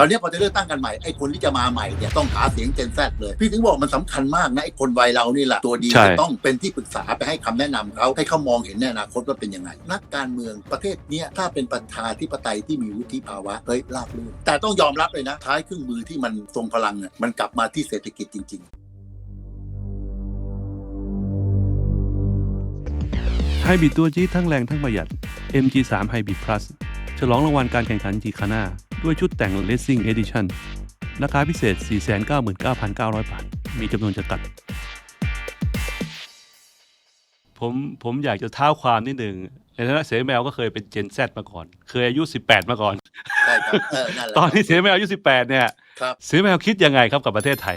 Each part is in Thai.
ตอนนี้พอจะเลือกตั้งกันใหม่ไอ้คนที่จะมาใหม่เนี่ยต้องหาเสียงเจนแซเลย พี่ถึงบอกมันสำคัญมากนะไอ้คนวัยเรานี่แหละตัวดีใช่จะต้องเป็นที่ปรึกษาไปให้คำแนะนำเขาให้เขามองเห็นในอนาคตว่าเป็นยังไง นักการเมืองประเทศเนี้ยถ้าเป็นประชาธิปไตยที่มีวุฒิภาวะเฮ้ยราบรื่นแต่ต้องยอมรับเลยนะท้ายเครื่องมือที่มันทรงพลังเนี่ยมันกลับมาที่เศรษฐกิจจริง ๆไฮบริดตัวจี๊ดทั้งแรงทั้งประหยัด MG3 Hybrid Plus ฉลองรางวัลการแข่งขันจีคาน่า ด้วยชุดแต่ง Racing Edition ราคาพิเศษ 499,900 บาท มีจำนวนจำกัด ผมผมอยากจะเท้าความนิดหนึ่งในฐานะเสแมวก็เคยเป็น Gen Z มาก่อน เคยอายุ 18 มาก่อน ใช่ครับเออนั่นแหละตอนที่เสแมวอายุ 18 เนี่ยครับ เสแมวคิดยังไงครับกับประเทศไทย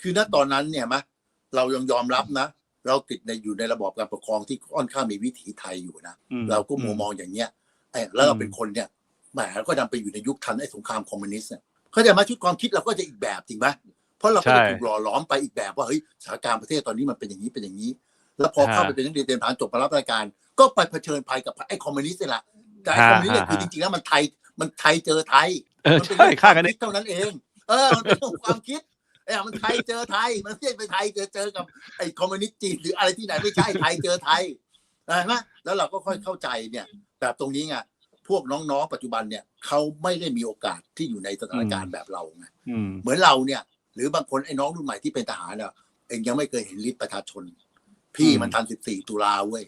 คือณตอนนั้นเนี่ยมะเรายังยอมรับนะ เราติดในอยู่ในระบอบการปกครองที่ค่อนข้างมีวิถีไทยอยู่นะ อืม เราก็มัวมองอย่างเงี้ยไอ้แล้วเราอืมเป็นคนเนี่ย แหมก็ดันไปอยู่ในยุคทันไอ้สงครามคอมมิวนิสต์เนี่ยเขาใจะมาชุดความคิดเราก็จะอีกแบบจริงไหมเพราะเราก็จะถูกหล่อหลอมไปอีกแบบว่าเฮ้ยสถานการณ์ประเทศตอนนี้มันเป็นอย่างนี้เป็นอย่างนี้ แล้วพอเข้าไปเป็นนักเรียนเตรียมทหารจบมารับราชการ ก็ไปเผชิญภัยกับไอ้คอมมิวนิสต์นี่แหละแต่ไอ้คอมมิวนิสต์เนี่ยคือจริงๆแล้วมันไทยมันไทยเจอไทยเออมันเป็นใช่เรื่องฆ่ากันคิเองดเท่านั้นเอง เออมันเป็นเรื่องความคิดเออมันไทยเจอไทย มันไม่ใช่ไปไทยเจอเจอกับไอ้คอมมิวนิสต์จีนหรืออะไรที่ไหนไม่ใช่ไทยเจอไทยเห็นไหมแล้วเราก็ค่อยเข้าใจเนี่ย แบบตรงนี้ไง พวกน้องๆ ปัจจุบันเนี่ยเขาไม่ได้มีโอกาสที่อยู่ในสถานการณ์แบบเราไงอืมเหมือนเราเนี่ย หรือบางคนไอ้น้องรุ่นใหม่ที่เป็นทหารเนี่ยเองยังไม่เคยเห็นลิสต์ประชาชน พี่มันทัน14ตุลาเว้ย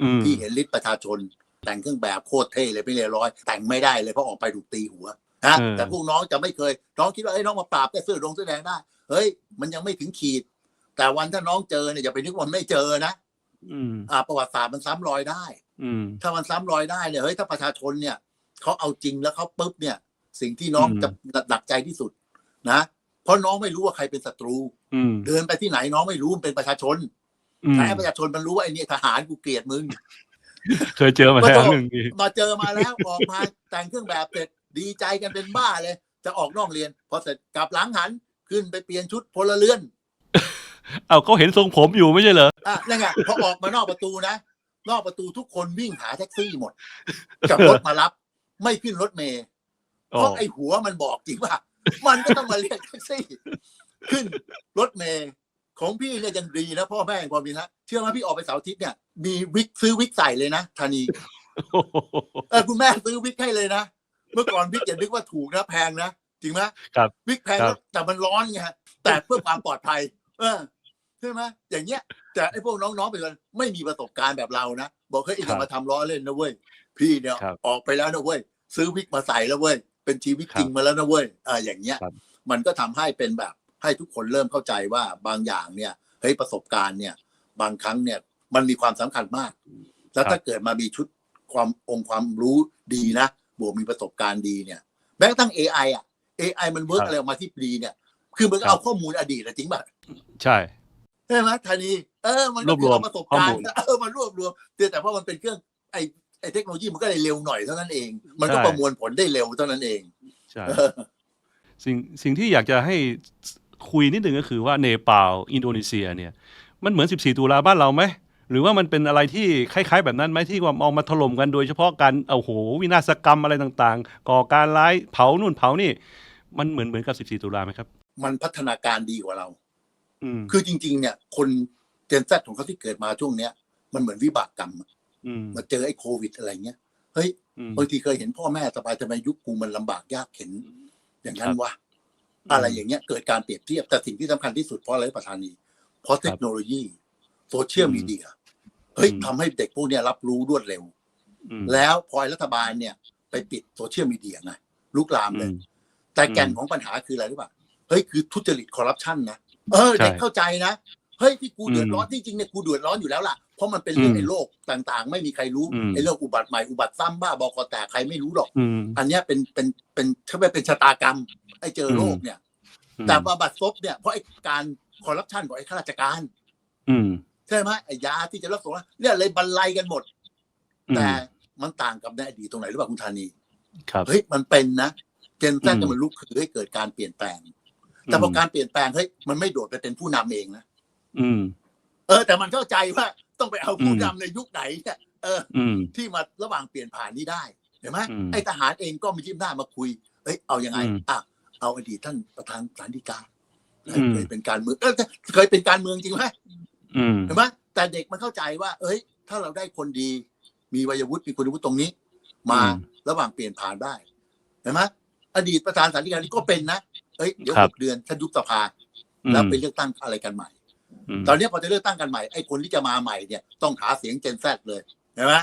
อืมพี่เห็นลิสต์ประชาชน แต่งเครื่องแบบโคตรเท่เลยไม่เรียบร้อย แต่งไม่ได้เลยเพราะออกไปถูกตีหัวนะเออแต่พวกน้องจะไม่เคย น้องคิดว่าไอ้ยน้องมาปราบแค่เสื้อดงเสื้อแดงได้ เฮ้ย มันยังไม่ถึงขีด แต่วันถ้าน้องเจอเนี่ยอย่าไปนึกว่ามันไม่เจอนะ อืมอ่าประวัติศาสตร์มันซ้ำรอยได้ อืมถ้ามันซ้ำรอยได้เนี่ยเฮ้ยถ้าประชาชนเนี่ยเขาเอาจริงแล้วเขาปุ๊บเนี่ย สิ่งที่น้องอืมจะหนักใจที่สุด นะเพราะน้องไม่รู้ว่าใครเป็นศัตรูอืมเดินไปที่ไหนน้องไม่รู้มันเป็นประชาชนอืมแต่ให้ประชาชนมันรู้ว่าไอ้นี่ทหารกูเกลียดมึงเคยเจอมาแล้วหนึ่งทีมาเจอมาแล้วออกมาแต่งเครื่องแบบเสร็จดีใจกันเป็นบ้าเลย จะออกนอกเรียนพอเสร็จกลับหลังหันขึ้นไปเปลี่ยนชุดพลเรือน เอาเขาเห็นทรงผมอยู่ไม่ใช่เหรออะนั่นไงพอออกมานอกประตูนะ นอกประตูทุกคนวิ่งหาแท็กซี่หมดกับรถมารับ ไม่ขึ้นรถเมย์เพราะไอ้หัวมันบอกจริงว่า มันก็ต้องมาเรียกแท็กซี่ ขึ้นรถเมย์ของพี่เนี่ยยังดีนะพ่อแม่ยังพอมีนะเชื่อไหมพี่ออกไปเสาร์อาทิตย์เนี่ย มีวิกซื้อวิกใส่เลยนะธานีโอ้โหเออคุณแม่ซื้อวิกให้เลยนะเมื่อก่อนวิกอย่านึกว่าถูกนะแพงนะจริงไหมครับวิกแพงครับแล้วแต่มันร้อนไงแต่เพื่อความปลอดภัย เออใช่ไหมอย่างเงี้ย แต่ไอ้พวกน้องๆไปกันไม่มีประสบการณ์แบบเรานะบอกเฮ้ยอย่ามาทำล้อเล่นนะเว้ยพี่เนี่ยครับออกไปแล้วนะเว้ยซื้อวิกมาใส่แล้วเว้ยเป็นชีวิตครับจริงมาแล้วนะเว้ยเอออย่างเงี้ยครับมันก็ทำให้เป็นแบบให้ทุกคนเริ่มเข้าใจว่าบางอย่างเนี่ยเฮ้ยประสบการณ์เนี่ย บางครั้งเนี่ยมันมีความสำคัญมาก แล้วถ้าเกิดมามีชุดความองค์ความรู้ดีนะบวกมีประสบการณ์ดีเนี่ยแม้กระทั่ง AI อะ AI มันเวิร์กครับอะไรออกมาที่ดีเนี่ย คือมันก็ครับเอาข้อมูลอดีตอะจริงป่ะใช่ใช่ไหมธานีเออมันก็รวบรวมคือเอาประสบการข้อมูณ์ลเออมันรวบรวมแต่แต่เพราะมันเป็นเครื่องไอไอเทคโนโลยีมันก็เลยเร็วหน่อยเท่านั้นเอง มันก็ใช่ประมวลผลได้เร็วเท่านั้นเองใช่เออสิ่งสิ่งที่อยากจะให้คุยนิดหนึ่งก็คือว่าเนปาลอินโดนีเซียเนี่ย มันเหมือน 14 ตุลาบ้านเราไหมหรือว่ามันเป็นอะไรที่คล้ายๆ แบบนั้นไหมที่ว่าเอามาถล่มกันโดยเฉพาะการเอาโหวินาศกรรมอะไรต่างๆ ก่อการร้ายเผานู่นเผานี่ มันเหมือนเหมือนกับ 14 ตุลาไหมครับ มันพัฒนาการดีกว่าเราอืมคือจริง ๆ เนี่ย คนเจนแซของเขาที่เกิดมาช่วงเนี้ยมันเหมือนวิบากกรรมอะอืมมาเจอไอ้โควิดอะไรเงี้ยเฮ้ยอืมบางทีเคยเห็นพ่อแม่สบายทำไมยุคกูมันลำบากยากเข็น อย่างนั้นครับวะอะไรอย่างเงี้ย เกิดการเปรียบเทียบแต่สิ่งที่สำคัญที่สุดเพราะอะไรประธานีเพราะเทคโนโลยีโซเชียลอืมมีเดียเฮ้ยอืมทำให้เด็กพวกเนี้ยรับรู้รวดเร็วอืมแล้วพอรัฐบาลเนี่ย ไปปิดโซเชียลมีเดียไงลุกลามเลยอืมแต่แก่นอืมของปัญหาคืออะไรรู้ป่ะ เฮ้ยคือทุจริตคอร์รัปชันนะเออใช่เด็กเข้าใจนะเฮ้ยที่กูอืมเดือดร้อนที่จริงเนี่ยกูเดือดร้อนอยู่แล้วล่ะเพราะมันเป็นเรื่องอืมในโลกต่างๆ ไม่มีใครรู้อืมไอ้เรื่องอุบัติใหม่อุบัติซ้ำบ้าบอคอแตกใครไม่รู้หรอกอืมอันเนี้ยเป็นเป็นเป็นถ้าไม่เป็นชะตากรรม ไอ้เจอโรคเนี่ย แต่มาบัตรซบเนี่ยเพราะไอ้การคอร์รัปชันของไอ้ข้าราชการ อืมใช่ไหมไอ้ยาที่จะรักษาเนี่ยเลยบรรลัยกันหมดอืมแต่มันต่างกับในอดีตตรงไหนหรือเปล่าคุณธานีครับเฮ้ยมันเป็นนะเจนแซอืมมันลุกคือให้เกิดการเปลี่ยนแปลง แต่พอการเปลี่ยนแปลงเฮ้ยมันไม่โดดไปเป็นผู้นำเองนะอืม เออ แต่มันเข้าใจว่าต้องไปเอาผู้อืมนำในยุคไหนเนี่ยเอออืมที่มาระหว่างเปลี่ยนผ่านนี้ได้เห็นไหมอืมไอ้ทหารเองก็มีที่หน้ามาคุยเอ้ยเอายังไงอืมอะเอาอดีตท่านประธานศาลฎีกาอืมเคยเป็นการเมืองเออเคยเป็นการเมืองจริงไหมอืมเห็นไหมแต่เด็กมันเข้าใจว่า เอ้ย ถ้าเราได้คนดี มีวัยวุฒิมีคุณวุฒิตรงนี้ มาอืมระหว่างเปลี่ยนผ่านได้เห็นไหม อดีตประธานศาลฎีกานี่ก็เป็นนะเอ้ยเดี๋ยวครัหบกเดือนท่านยุบสภาแล้วไปเลือกตั้งอะไรกันใหม่อืมตอนนี้พอจะเลือกตั้งกันใหม่ไอ้คนที่จะมาใหม่เนี่ยต้องหาเสียงเจนแซเลยเห็นไหม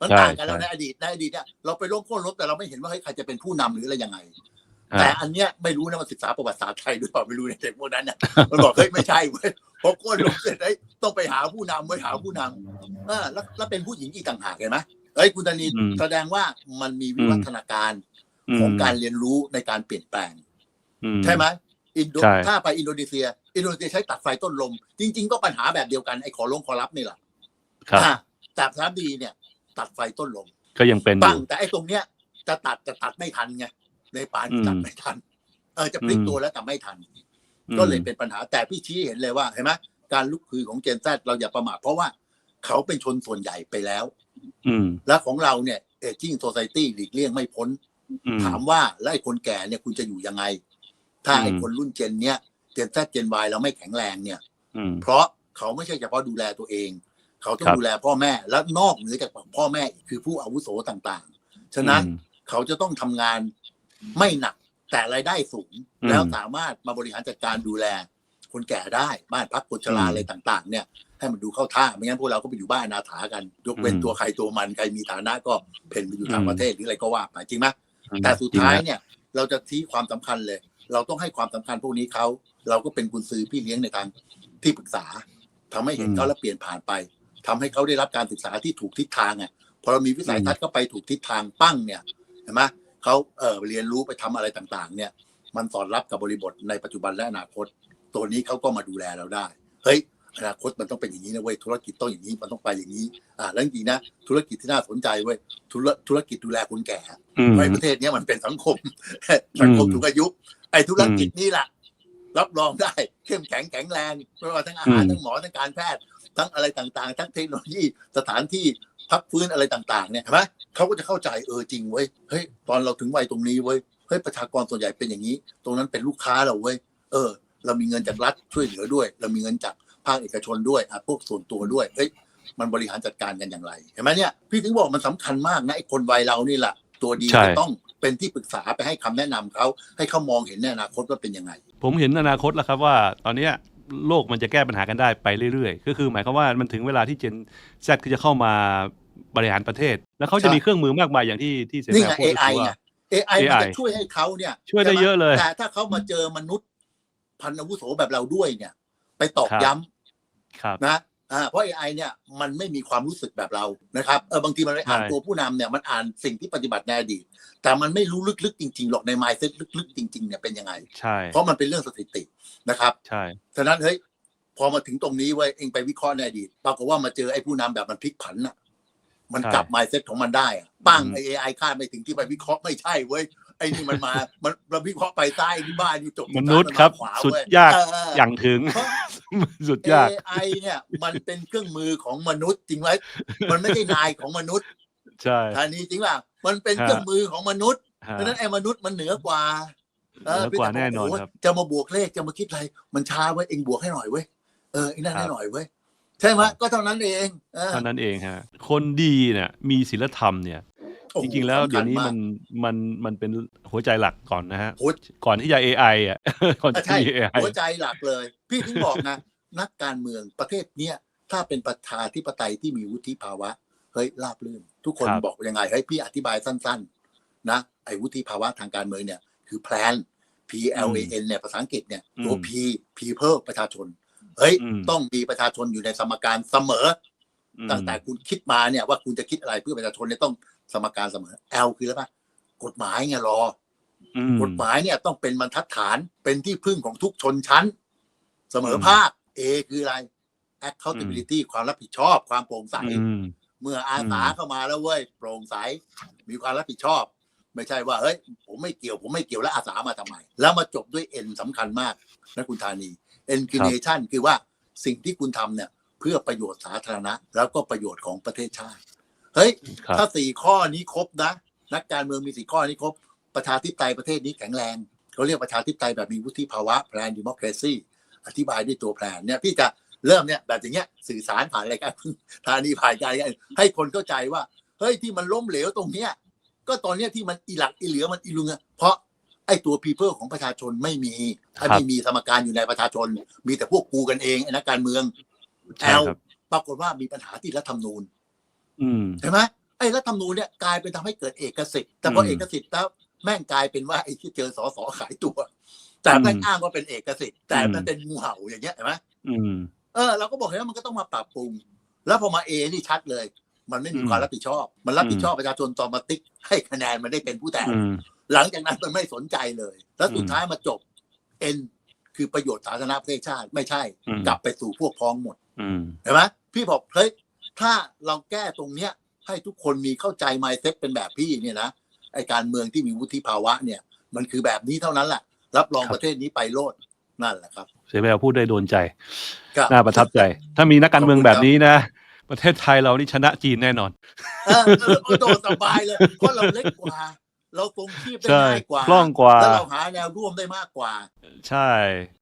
มันใช่ต่างกันแล้วใช่ในอดีตในอดีตเนี่ยเราไปลงโค่นลบแต่เราไม่เห็นว่าเฮ้ยใครจะเป็นผู้นำหรืออะไรยังไงอ่าแต่อันเนี้ยไม่รู้นะมันศึกษาประวัติศาสตร์ไทยหรือเปล่าไม่รู้ในเด็กพวกนั้นเนี่ยมันบอกเฮ้ยไม่ใช่เว้ยพอโค่นลบเสร็จไอ้ยต้องไปหาผู้นำไว้ยหาผู้นำเออแล้วแล้วเป็นผู้หญิงอีกต่างหากเห็นไหมเอ้ยคุณตานีอืมแสดงว่ามันมีวิวัฒนาการอืม ของการเรียนรู้ในการเปลี่ยนแปลงอืมใช่ไหมอินโดใช่ถ้าไปอินโดนีเซีย อินโดนีเซียใช้ตัดไฟต้นลม จริง ๆ ก็ปัญหาแบบเดียวกันไอ้ขอลงขอรับนี่แหละครับอ่าแต่สามดีเนี่ย ตัดไฟต้นลม ก็ยังเป็นอปั้งยู่แต่ไอ้ตรงเนี้ยจะตัดจะตัดไม่ทันไงในปานอืมตัดไม่ทัน เออจะพลิกอืมตัวแล้วแต่ไม่ทันอืมก็เลยเป็นปัญหาแต่พี่ชี้เห็นเลยว่าเห็นไหมการลุกคือของเจนแซเราอย่าประมาทเพราะว่าเขาเป็นชนส่วนใหญ่ไปแล้ว อืมและของเราเนี่ยเอจิ้งโซซ i ตี้หลีกเลี่ยงไม่พ้นอืม ถามว่าแล้วไอ้คนแก่เนี่ยคุณจะอยู่ยังไง ถ้าไอ้อืมคนรุ่นเจนเนี้ยเจนแซเจนวเราไม่แข็งแรงเนี่ยอืมเพราะเขาไม่ใช่เฉพาะดูแลตัวเอง เขาต้องครับดูแลพ่อแม่และนอกเหนือจากพ่อแม่อีกคือผู้อาวุโสต่างๆ ฉะนั้นอืมเขาจะต้องทำงานไม่หนักแต่รายได้สูงอืมแล้วสามารถมาบริหารจัดการดูแล คนแก่ได้บ้านพักคนชราอืมอะไรต่าง ๆ เนี่ยให้มันดูเข้าท่าไม่งั้นพวกเราก็ไปอยู่บ้านอนาถากัน ยกเว้นอืมตัวใครตัวมันใครมีฐานะก็เพ่นไปอยู่ต่างอืมประเทศหรืออะไรก็ว่าไปจริงไหม แต่สุดท้ายจริงนะเนี่ย เราจะชี้ความสำคัญเลย เราต้องให้ความสำคัญพวกนี้เขาเราก็เป็นกุญซือพี่เลี้ยงในทางที่ปรึกษาทำให้เห็นเขาแล้วเปลี่ยนผ่านไปทำให้เขาได้รับการศึกษาที่ถูกทิศทางอะพอเรามีวิสัยทัศน์ก็ไปถูกทิศทางปั้งเนี่ยเห็นไหมเขาเออเรียนรู้ไปทำอะไรต่างๆ เนี่ย มันสอดรับกับบริบทในปัจจุบันและอนาคต ตัวนี้เขาก็มาดูแลเราได้เฮ้ย อนาคตมันต้องเป็นอย่างนี้นะเว้ยธุรกิจต้องอย่างนี้มันต้องไปอย่างนี้ อ่าแล้วจริงๆนะธุรกิจที่น่าสนใจเว้ยธุรธุรกิจดูแลคนแก่อืมในประเทศเนี้ยมันเป็นสังคมสังคมอืมสูงอายุ ไอ้ธุรกิจนี่แหละรับรองได้เข้มแข็งแข็งแรงไม่ว่าทั้งอาหารอืมทั้งหมอทั้งการแพทย์ ทั้งอะไรต่างๆ ทั้งเทคโนโลยีสถานที่พักฟื้นอะไรต่างๆเนี่ยเห็นไหมเขาก็จะเข้าใจเออจริงเว้ยเฮ้ยตอนเราถึงวัยตรงนี้เว้ยเฮ้ยประชากรส่วนใหญ่เป็นอย่างนี้ ตรงนั้นเป็นลูกค้าเราเว้ยเออ เรามีเงินจากรัฐช่วยเหลือด้วย เรามีเงินจาก ภาคเอกชนด้วยอะพวกส่วนตัวด้วยเฮ้ยมันบริหารจัดการกันอย่างไรเห็นไหมเนี่ยพี่ถึงบอกมันสำคัญมากนะไอ้คนวัยเรานี่แหละตัวดีใช่จะต้องเป็นที่ปรึกษาไปให้คำแนะนำเขาให้เขามองเห็นในอนาคตว่าเป็นยังไง ผมเห็นอนาคตแล้วครับว่า ตอนเนี้ยโลกมันจะแก้ปัญหากันได้ไปเรื่อยๆ ก็คือหมายความว่ามันถึงเวลาที่เจนแซคือจะเข้ามาบริหารประเทศ แล้วเขาจะใช่มีเครื่องมือมากมายอย่างที่ที่เสนี่นาไงพูดก็ AI คือไงว่า AI มัน AI จะช่วยให้เขาเนี่ย ช่วยได้ใไหมเยอะเลย แต่ถ้าเขามาเจอมนุษย์พันอาวุโสแบบเราด้วยเนี่ย ไปตอกครับย้ำ ครับนะอ่าเพราะ AI เนี่ยมันไม่มีความรู้สึกแบบเรานะครับเออบางทีมันไปอ่านใช่ตัวผู้นำเนี่ยมันอ่านสิ่งที่ปฏิบัติในอดีตแต่มันไม่รู้ลึกๆจริงๆหรอกใน mindset ลึกๆจริงๆเนี่ยเป็นยังไงใช่เพราะมันเป็นเรื่องสถิตินะครับใช่ฉะนั้นเฮ้ยพอมาถึงตรงนี้เว้ยเองไปวิเคราะห์ในอดีตปรากฏว่ามาเจอไอ้ผู้นำแบบมันพลิกผันน่ะ มันกลับ mindset ของมันได้อะปั้งไอ้ AI คาดไม่ถึงที่ไปวิเคราะห์ไม่ใช่เว้ยไอ้นี่มันมา มันเราวิเคราะห์ไปใต้ที่บ้านอยู่จบมนุษย์ครับขวาสุดเว้ยากเออเอออย่างถึงเพราะ สุดยาก AI เนี่ยมันเป็นเครื่องมือของมนุษย์จริงไหมมันไม่ใช่นายของมนุษย์ใช่ทานี้จริงป่ะมันเป็นฮะเครื่องมือของมนุษย์ฮะเพราะฉะนั้นไอ้มนุษย์มันเหนือกว่าเหนือกว่าพียงต่แน่นอนโโหครับจะมาบวกเลขจะมาคิดอะไร มันช้าไว้ยเองบวกให้หน่อยเว้ยเออไอ้นั่นครับให้หน่อยเว้ยใช่ไหมก็เท่านั้นเองเออเท่านั้นเองฮะคนดีเนี่ยมีศีลธรรมเนี่ยโอ้โห จริงๆแล้วสำคัญเดี๋ยวนี้มามักนมันมันเป็นหัวใจหลักก่อนนะฮะ หัวก่อนที่จะ AI อะก่อนอะจะใช่ มี AI หัวใจหลักเลย พี่ถึงบอกนะ นักการเมืองประเทศเนี้ยถ้าเป็นประชาธิปไตยที่มีวุฒิภาวะ เฮ้ยราบรื่น ทุกคนครับ บอกยังไงเฮ้ยพี่อธิบายสั้น ๆ นะไอ้วุฒิภาวะทางการเมืองเนี่ย คือ plan P L A N เนี่ยภาษาอังกฤษเนี่ยตัว อืม P people ประชาชนเฮ้ยอืม ต้องมีประชาชนอยู่ในสมการเสมอ อืมตั้งแต่คุณคิดมาเนี่ยว่าคุณจะคิดอะไรเพื่อประชาชนเนี่ยต้อง สมการเสมอ L คืออะไรปะกฎหมายไงรออืมกฎหมายเนี่ยต้องเป็นบรรทัดฐานเป็นที่พึ่งของทุกชนชั้น เสมอภาค A คืออะไร accountability ความรับผิดชอบความโปร่งใสอืมเมื่ออาสาอืมเข้ามาแล้วเว้ยโปร่งใส มีความรับผิดชอบ ไม่ใช่ว่าเฮ้ยผมไม่เกี่ยว ผมไม่เกี่ยวแล้วอาสามาทำไม แล้วมาจบด้วย N สำคัญมากนะคุณธานี N คือ nation คือว่าสิ่งที่คุณทำเนี่ย เพื่อประโยชน์สาธารณะ แล้วก็ประโยชน์ของประเทศชาติ เฮ้ย ครับ ถ้าสี่ข้อนี้ครบนะ นักการเมืองมีสี่ข้อนี้ครบ ประชาธิปไตยประเทศนี้แข็งแรงเขาเรียกประชาธิปไตยแบบมีวุฒิภาวะแพลนดิโม c r a ซีอธิบายด้วยตัวแพลนเนี่ยพี่จะเริ่มเนี่ยแบบอย่างเงี้ยสื่อสารผ่านอะไรายกันธานีผ่านใจกันให้คนเข้าใจว่า เฮ้ยที่มันล้มเหลวตรงเนี้ยก็ตอนเนี้ยที่มันอีหลักอีเหลือมันอีลุงอะเพราะไอ้ตัว people ของประชาชนไม่มีครับไม่มีสมการอยู่ในประชาชน มีแต่พวกกูกันเองไอ้นักการเมืองใช่ครับ ปรากฏว่ามีปัญหาที่รัฐธรรมนูญอืม ใช่ไหมไอ้รัฐธรรมนูญเนี่ยกลายเป็นทำให้เกิดเอกสิทธิ์แต่พออืมเอกสิทธิ์แล้วแม่งกลายเป็นว่าไอ้ที่เจอสอสอขายตัว แต่แม่งอืมอ้างว่าเป็นเอกสิทธิ์แต่อืมมันเป็นงูเห่าอย่างเงี้ยเห็นไหมอืมเออเราก็บอกเห็นว่ามันก็ต้องมาปรับปรุง แล้วพอมาเอนี่ชัดเลย มันไม่มีอืมความรับผิดชอบ มันรับผิดชอบประชาชนตอนมาติ๊กให้คะแนนมันได้เป็นผู้แทนอืมหลังจากนั้นมันไม่สนใจเลย แล้วสุดอืมท้ายมาจบเอ็นคือประโยชน์สาธารณประเทศชาติ ไม่ใช่อืมกลับไปสู่พวกพ้องหมดอืมเห็นไหมพี่บอกเฮ้ย ถ้าเราแก้ตรงเนี้ย ให้ทุกคนมีเข้าใจไมเซ็ตเป็นแบบพี่เนี่ยนะไอการเมืองที่มีวุฒิภาวะเนี่ย มันคือแบบนี้เท่านั้นแหละรับรองครับประเทศนี้ไปโลดนั่นแหละครับเสียแววพูดได้โดนใจครับน่าประทับใจ ถ้ามีนักการเมืองขอบคุณแบบนี้นะ ประเทศไทยเรานี่ชนะจีนแน่นอนเออเออเออโดนสบายเลยเพราะเราเล็กกว่า เราตรงชีพได้ใช่ง่ายกว่าคล่องกว่าแล้วเราหาแนวร่วมได้มากกว่า ใช่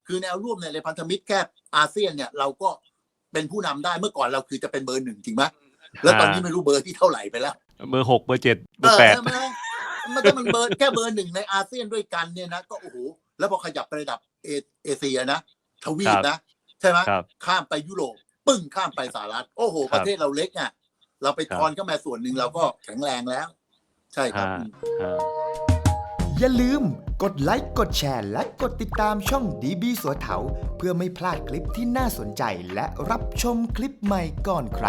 คือแนวร่วมในพันธมิตรแค่อาเซียนเนี่ยเราก็ เป็นผู้นำได้เมื่อก่อนเราคือจะเป็นเบอร์หนึ่งจริงไหมแล้วตอนนี้ไม่รู้เบอร์ที่เท่าไหร่ไปแล้ว เบอร์หกเบอร์เจ็ดเบเออร์อแปดใช่ไหมมันก็มันเบอร์แค่เบอร์หนึ่งในอาเซียนด้วยกันเนี่ยนะก็โอ้โหแล้วพอขยับไประดับเอเอเชียนะทวีปนะใช่ไหมครับข้ามไปยุโรปปึ้งข้ามไปสหรัฐโอ้โหครับประเทศเราเล็กอะเราไปครับทอนเข้ามาส่วนหนึ่งเราก็แข็งแรงแล้ว ใช่ครับอ่าอ่า อย่าลืมกดไลค์กดแชร์และกดติดตามช่องดีบีสัวเถาเพื่อไม่พลาดคลิปที่น่าสนใจและรับชมคลิปใหม่ก่อนใคร